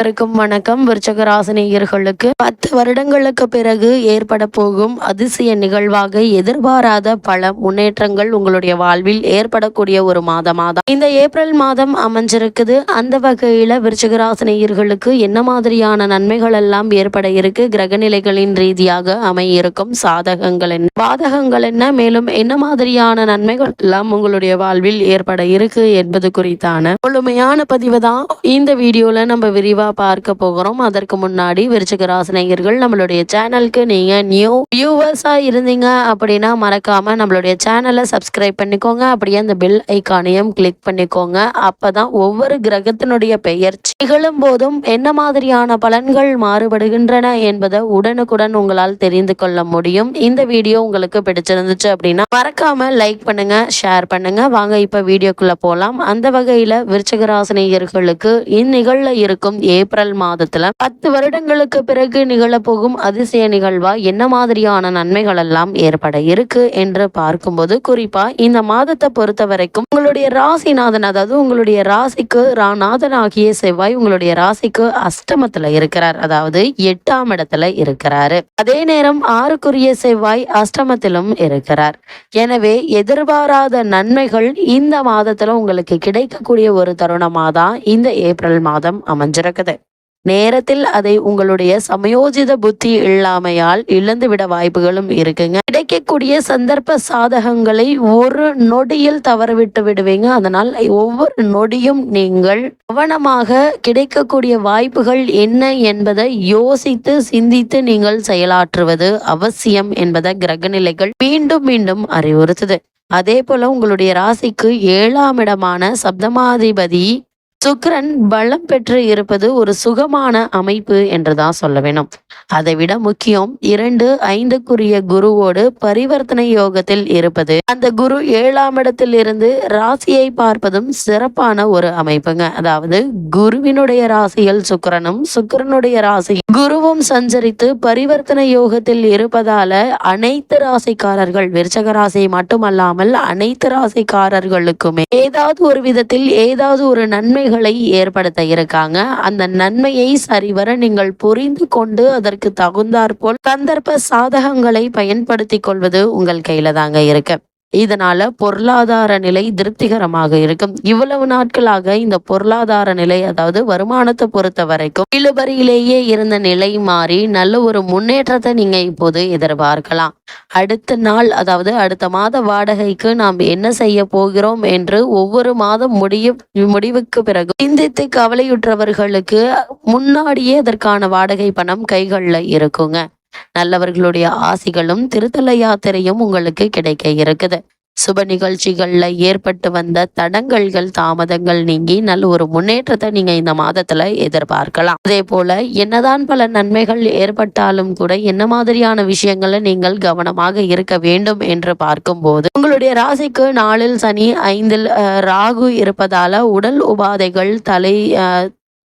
அனைவருக்கும் வணக்கம். விருச்சகராசினியர்களுக்கு பத்து வருடங்களுக்கு பிறகு ஏற்பட போகும் அதிசய நிகழ்வாக எதிர்பாராத பல முன்னேற்றங்கள் உங்களுடைய வாழ்வில் ஏற்படக்கூடிய ஒரு மாதமாதான். இந்த ஏப்ரல் மாதம் அமைஞ்சிருக்குது. அந்த வகையில விருச்சகராசினியர்களுக்கு என்ன மாதிரியான நன்மைகள் எல்லாம் ஏற்பட இருக்கு? கிரகநிலைகளின் ரீதியாக அமையிருக்கும் சாதகங்கள் என்ன? பாதகங்கள் என்ன? மேலும் என்ன மாதிரியான நன்மைகள் எல்லாம் உங்களுடைய வாழ்வில் ஏற்பட இருக்கு என்பது குறித்தான முழுமையான பதிவு தான் இந்த வீடியோல நம்ம விரிவா பார்க்க போகிறோம். அதற்கு முன்னாடி விருச்சிக ராசினியர்கள் நம்மளுடைய சேனலுக்கு நீங்கள் நியூ வியூவர்ஸாக இருந்தீங்க அப்படின்னா மறக்காமல் நம்மளுடைய சேனலை சப்ஸ்கிரைப் பண்ணிக்கோங்க. அப்படியே அந்த பெல் ஐக்கானையும் கிளிக் பண்ணிக்கோங்க. அப்போ தான் ஒவ்வொரு கிரகத்தினுடைய பெயர் நிகழும் போதும் என்ன மாதிரியான பலன்கள் மாறுபடுகின்றன என்பதை உடனுக்குடன் உங்களால் தெரிந்து கொள்ள முடியும். இந்த வீடியோ உங்களுக்கு பிடிச்சிருந்துச்சு அப்படின்னா மறக்காம லைக் பண்ணுங்க ஷேர் பண்ணுங்க. வாங்க இப்போ வீடியோக்குள்ள போகலாம் அந்த வகையில் விருச்சகராசினியர்களுக்கு இந்நிகழ்ல இருக்கும் ஏ ஏப்ரல் மாதத்துல பத்து வருடங்களுக்கு பிறகு நிகழப்போகும் அதிசய நிகழ்வா என்ன மாதிரியான நன்மைகள் எல்லாம் ஏற்பட இருக்கு என்று பார்க்கும்போது குறிப்பா இந்த மாதத்தை பொறுத்த வரைக்கும் உங்களுடைய ராசிநாதன் அதாவது உங்களுடைய ராசிக்கு ராநாதன் ஆகிய செவ்வாய் உங்களுடைய ராசிக்கு அஷ்டமத்துல இருக்கிறார். அதாவது எட்டாம் இடத்துல இருக்கிறாரு. அதே நேரம் ஆறுக்குரிய செவ்வாய் அஷ்டமத்திலும் இருக்கிறார். எனவே எதிர்பாராத நன்மைகள் இந்த மாதத்துல உங்களுக்கு கிடைக்கக்கூடிய ஒரு தருணமா தான் இந்த ஏப்ரல் மாதம் அமைஞ்சிருக்குது. நேரத்தில் அதை உங்களுடைய சமயோஜித புத்தி இல்லாமையால் இழந்துவிட வாய்ப்புகளும் இருக்குங்க. கிடைக்கக்கூடிய சந்தர்ப்ப சாதகங்களை ஒரு நொடியில் தவறவிட்டு விடுவீங்க. அதனால் ஒவ்வொரு நொடியும் நீங்கள் கவனமாக கிடைக்கக்கூடிய வாய்ப்புகள் என்ன என்பதை யோசித்து சிந்தித்து நீங்கள் செயலாற்றுவது அவசியம் என்பதை கிரகநிலைகள் மீண்டும் மீண்டும் அறிவுறுத்துது. அதே போல உங்களுடைய ராசிக்கு ஏழாம் இடமான சப்தமாதிபதி சுக்கிரன் பலம் பெற்று இருப்பது ஒரு சுகமான அமைப்பு என்றுதான் சொல்ல வேணும். அதை விட முக்கியம் இரண்டு ஐந்துக்குரிய குருவோடு பரிவர்த்தனை யோகத்தில் இருப்பது. அந்த குரு ஏழாம் இடத்தில் இருந்து ராசியை பார்ப்பதும் சிறப்பான ஒரு அமைப்புங்க. அதாவது குருவினுடைய ராசியில் சுக்கரனும் சுக்கிரனுடைய ராசி. குருவும் சஞ்சரித்து பரிவர்த்தனை யோகத்தில் இருப்பதால அனைத்து ராசிக்காரர்கள் விருச்சக ராசி மட்டுமல்லாமல் அனைத்து ராசிக்காரர்களுக்குமே ஏதாவது ஒரு விதத்தில் ஏதாவது ஒரு நன்மை நன்மைகளை ஏற்படுத்த இருக்காங்க. அந்த நன்மையை சரிவர நீங்கள் புரிந்து கொண்டு அதற்கு தகுந்தாற்போல் சந்தர்ப்ப சாதகங்களை பயன்படுத்திக் கொள்வது உங்கள் கையில தாங்க இருக்கு. இதனால பொருளாதார நிலை திருப்திகரமாக இருக்கும். இவ்வளவு நாட்களாக இந்த பொருளாதார நிலை அதாவது வருமானத்தை பொறுத்த வரைக்கும் இழுபறியிலேயே இருந்த நிலை மாறி நல்ல ஒரு முன்னேற்றத்தை நீங்க இப்போது எதிர்பார்க்கலாம். அடுத்த நாள் அதாவது அடுத்த மாத வாடகைக்கு நாம் என்ன செய்ய போகிறோம் என்று ஒவ்வொரு மாதம் முடிய முடிவுக்கு பிறகு சிந்தித்து கவலையுற்றவர்களுக்கு முன்னாடியே அதற்கான வாடகை பணம் கைகளில் இருக்குங்க. நல்லவர்களுடைய ஆசிகளும் திருத்தல யாத்திரையும் உங்களுக்கு கிடைக்க இருக்குது. சுப நிகழ்ச்சிகள்ல ஏற்பட்டு வந்த தடங்கல்கள் தாமதங்கள் நீங்கி நல்ல ஒரு முன்னேற்றத்தை நீங்க இந்த மாதத்துல எதிர்பார்க்கலாம். அதே போல என்னதான் பல நன்மைகள் ஏற்பட்டாலும் கூட என்ன மாதிரியான விஷயங்களை நீங்கள் கவனமாக இருக்க வேண்டும் என்று பார்க்கும்போது உங்களுடைய ராசிக்கு நாளில் சனி ஐந்தில் ராகு இருப்பதால உடல் உபாதைகள் தலை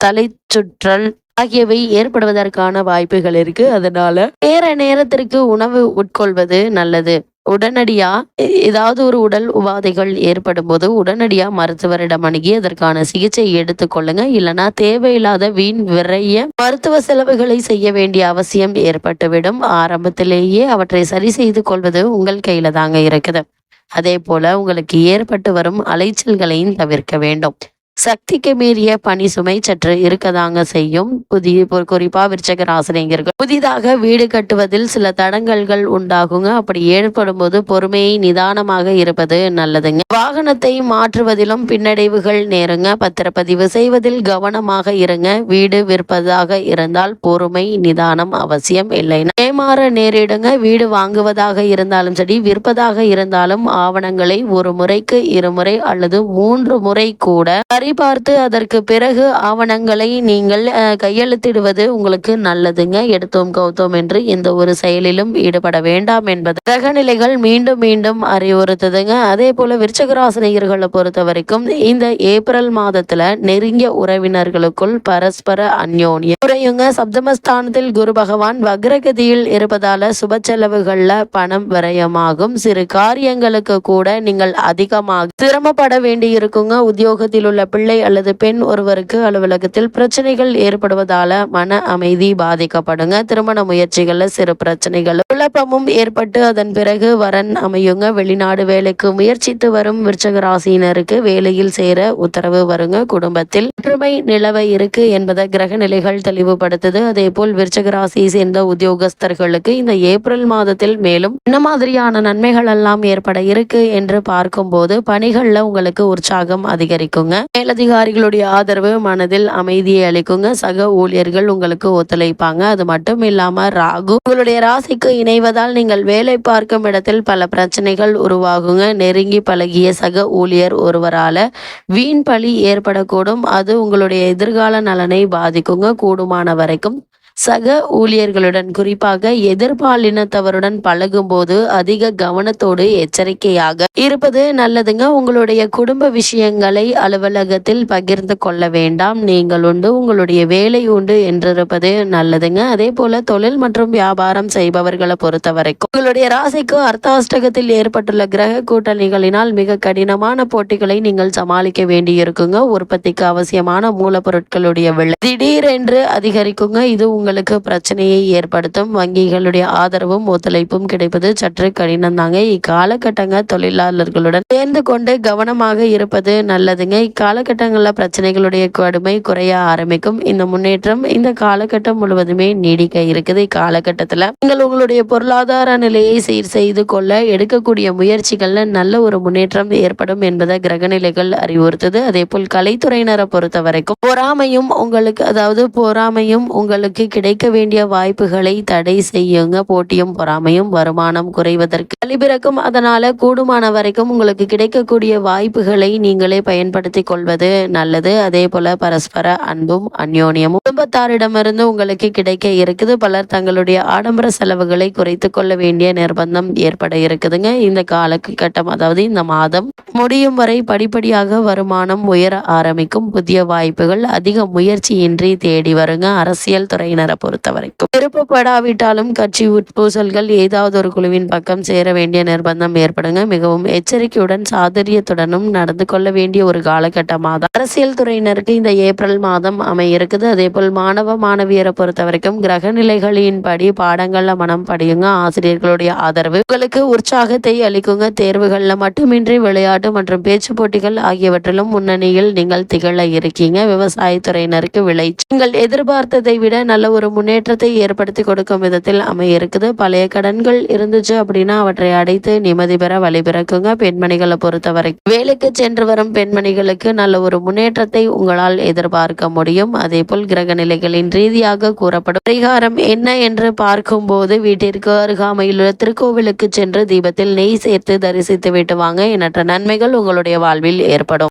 தலை சுற்றல் ஆகியவை ஏற்படுவதற்கான வாய்ப்புகள் இருக்கு. அதனால நேர நேரத்திற்கு உணவு உட்கொள்வது நல்லது. உடனடியா ஏதாவது ஒரு உடல் உபாதைகள் ஏற்படும் போது உடனடியா மருத்துவரிடம் அணுகி அதற்கான சிகிச்சை எடுத்துக்கொள்ளுங்க இல்லைன்னா தேவையில்லாத வீண் விரைய மருத்துவ செலவுகளை செய்ய வேண்டிய அவசியம் ஏற்பட்டுவிடும். ஆரம்பத்திலேயே அவற்றை சரி செய்து கொள்வது உங்கள் கையில தாங்க இருக்குது. அதே போல உங்களுக்கு ஏற்பட்டு வரும் அலைச்சல்களையும் தவிர்க்க வேண்டும். சக்திக்கு மீறிய பணி சுமை சற்று இருக்கதாங்க செய்யும். புதிய குறிப்பா விருச்சக ராசினியர்கள் புதிதாக வீடு கட்டுவதில் சில தடங்கல்கள் உண்டாகுங்க. அப்படி ஏற்படும் போது பொறுமையை நிதானமாக இருப்பது நல்லதுங்க. வாகனத்தை மாற்றுவதிலும் பின்னடைவுகள் நேருங்க. பத்திரப்பதிவு செய்வதில் கவனமாக இருங்க. வீடு விற்பதாக இருந்தால் பொறுமை நிதானம் அவசியம் இல்லைன்னா ஏமாற நேரிடுங்க. வீடு வாங்குவதாக இருந்தாலும் சரி விற்பதாக இருந்தாலும் ஆவணங்களை ஒரு முறைக்கு இருமுறை அல்லது மூன்று முறை கூட சரிபார்த்து அதற்கு பிறகு ஆவணங்களை நீங்கள் கையெழுத்திடுவது உங்களுக்கு நல்லதுங்க. எடுத்தோம் கௌத்தோம் என்று எந்த ஒரு செயலிலும் ஈடுபட வேண்டாம் என்பது. கிரகநிலைகள் மீண்டும் மீண்டும் அறிவுறுத்துதுங்க. அதே போல விருச்சகராசினியர்களை பொறுத்த வரைக்கும் இந்த ஏப்ரல் மாதத்துல நெருங்கிய உறவினர்களுக்குள் பரஸ்பர அந்யோன்யம் குறையுங்க. சப்தமஸ்தானத்தில் குரு பகவான் வக்ரகதியில் இருப்பதால சுப செலவுகள்ல பணம் விரயமாகும். சிறு காரியங்களுக்கு கூட நீங்கள் அதிகமாக சிரமப்பட வேண்டி இருக்குங்க உத்தியோகத்தில் உள்ள பிள்ளை அல்லது பெண் ஒருவருக்கு அலுவலகத்தில் பிரச்சனைகள் ஏற்படுவதால மன அமைதி பாதிக்கப்படுங்க. திருமண முயற்சிகள்ல சிறு பிரச்சனைகள் குழப்பமும் ஏற்பட்டு அதன் பிறகு வரன் அமையுங்க. வெளிநாடு வேலைக்கு முயற்சித்து வரும் விருச்சக ராசியினருக்கு வேலையில் சேர உத்தரவு வருங்க. குடும்பத்தில் ஒற்றுமை நிலவ இருக்கு என்பதை கிரக நிலைகள் தெளிவுபடுத்துது. அதே போல் விருச்சக ராசியை சேர்ந்த உத்தியோகஸ்தர்களுக்கு இந்த ஏப்ரல் மாதத்தில் மேலும் என்ன மாதிரியான நன்மைகள் எல்லாம் ஏற்பட இருக்கு என்று பார்க்கும்போது பணிகள்ல உங்களுக்கு உற்சாகம் அதிகரிக்குங்க. மேலதிகாரிகளுடைய ஆதரவு மனதில் அமைதியை அளிக்குங்க. சக ஊழியர்கள் உங்களுக்கு ஒத்துழைப்பாங்க. அது மட்டும் இல்லாம ராகு உங்களுடைய ராசிக்கு இணைவதால் நீங்கள் வேலை பார்க்கும் இடத்தில் பல பிரச்சனைகள் உருவாகுங்க. நெருங்கி பழகிய சக ஊழியர் ஒருவரால வீண் பழி ஏற்படக்கூடும். அது உங்களுடைய எதிர்கால நலனை பாதிக்குங்க. கூடுமான வரைக்கும் சக ஊழியர்களுடன் குறிப்பாக எதிர்பாலினத்தவருடன் பழகும்போது அதிக கவனத்தோடு எச்சரிக்கையாக இருப்பது நல்லதுங்க. உங்களுடைய குடும்ப விஷயங்களை அலுவலகத்தில் பகிர்ந்து கொள்ள வேண்டாம். நீங்கள் உண்டு உங்களுடைய வேலை உண்டு என்றிருப்பது நல்லதுங்க. அதே போல தொழில் மற்றும் வியாபாரம் செய்பவர்களை பொறுத்த வரைக்கும் உங்களுடைய ராசிக்கு அர்த்தாஷ்டகத்தில் ஏற்பட்டுள்ள கிரக கூட்டணிகளினால் மிக கடினமான போட்டிகளை நீங்கள் சமாளிக்க வேண்டியிருக்குங்க. உற்பத்திக்கு அவசியமான மூலப்பொருட்களுடைய விலை திடீரென்று அதிகரிக்குங்க. இது உங்களுக்கு பிரச்சனையை ஏற்படுத்தும். வங்கிகளுடைய ஆதரவும் ஒத்துழைப்பும் கிடைப்பது சற்று கடினம் தாங்க இக்காலகட்டங்க தொழிலாளர்களுடன் சேர்ந்து கொண்டு கவனமாக இருப்பது நல்லதுங்க. இக்காலகட்டங்களில் பிரச்சனைகளுடைய கடுமை குறைய ஆரம்பிக்கும். இந்த முன்னேற்றம் இந்த காலகட்டம் முழுவதுமே நீடிக்க இருக்குது. இக்காலகட்டத்தில் நீங்கள் உங்களுடைய பொருளாதார நிலையை சீர் செய்து கொள்ள எடுக்கக்கூடிய முயற்சிகள்ல நல்ல ஒரு முன்னேற்றம் ஏற்படும் என்பதை கிரகநிலைகள் அறிவுறுத்துது. அதே போல் கலைத்துறையினரை பொறுத்த வரைக்கும் பொறாமையும் உங்களுக்கு அதாவது பொறாமையும் உங்களுக்கு கிடைக்க வேண்டிய வாய்ப்புகளை தடை செய்யுங்க. போட்டியும் பொறாமையும் வருமானம் குறைவதற்கு வழிபிறக்கும். அதனால கூடுமான வரைக்கும் உங்களுக்கு கிடைக்கக்கூடிய வாய்ப்புகளை நீங்களே பயன்படுத்திக் கொள்வது நல்லது. அதே போல பரஸ்பர அன்பும் அந்யோன்யமும் குடும்பத்தாரிடமிருந்து உங்களுக்கு கிடைக்க இருக்குது. பலர் தங்களுடைய ஆடம்பர செலவுகளை குறைத்து கொள்ள வேண்டிய நிர்பந்தம் ஏற்பட இருக்குதுங்க. இந்த காலகட்டம் அதாவது இந்த மாதம் முடியும் வரை படிப்படியாக வருமானம் உயர ஆரம்பிக்கும். புதிய வாய்ப்புகள் அதிக முயற்சியின்றி தேடி வருங்க. அரசியல் துறையினர் பொறுத்த வரைக்கும் விருப்பப்படாவிட்டாலும் கட்சி உட்பூசல்கள் ஏதாவது ஒரு குழுவின் பக்கம் சேர வேண்டிய நிர்பந்தம் ஏற்படுங்க. மிகவும் எச்சரிக்கையுடன் சாதுரியத்துடனும் நடந்து கொள்ள வேண்டிய ஒரு காலகட்டமாக தான் அரசியல் துறையினருக்கு இந்த ஏப்ரல் மாதம் அமையிருக்குது. அதே போல் மாணவ மாணவியரை பொறுத்த வரைக்கும் கிரக நிலைகளின்படி பாடங்கள்ல மனம் படியுங்க. ஆசிரியர்களுடைய ஆதரவு. உங்களுக்கு உற்சாகத்தை அளிக்குங்க. தேர்வுகள்ல மட்டுமின்றி விளையாட்டு மற்றும் பேச்சு போட்டிகள் ஆகியவற்றிலும் முன்னணியில் நீங்கள் திகழ இருக்கீங்க. விவசாயத்துறையினருக்கு விளை நீங்கள் எதிர்பார்த்ததை விட நல்ல ஒரு முன்னேற்றத்தை ஏற்படுத்தி கொடுக்கும் விதத்தில் அமையிருக்குது. பழைய கடன்கள் இருந்துச்சு அப்படின்னா அவற்றை அடைத்து நிம்மதி பெற வழிபிறக்குங்க பெண்மணிகளை பொறுத்தவரை வேலைக்கு சென்று வரும் பெண்மணிகளுக்கு நல்ல ஒரு முன்னேற்றத்தை உங்களால் எதிர்பார்க்க முடியும். அதே போல் கிரக நிலைகளின் ரீதியாக கூறப்படும் பரிகாரம் என்ன என்று பார்க்கும்போது வீட்டிற்கு அருகாமையில் உள்ள திருக்கோவிலுக்கு சென்று தீபத்தில் நெய் சேர்த்து தரிசித்து விட்டு வாங்க. எண்ணற்ற நன்மைகள் உங்களுடைய வாழ்வில் ஏற்படும்.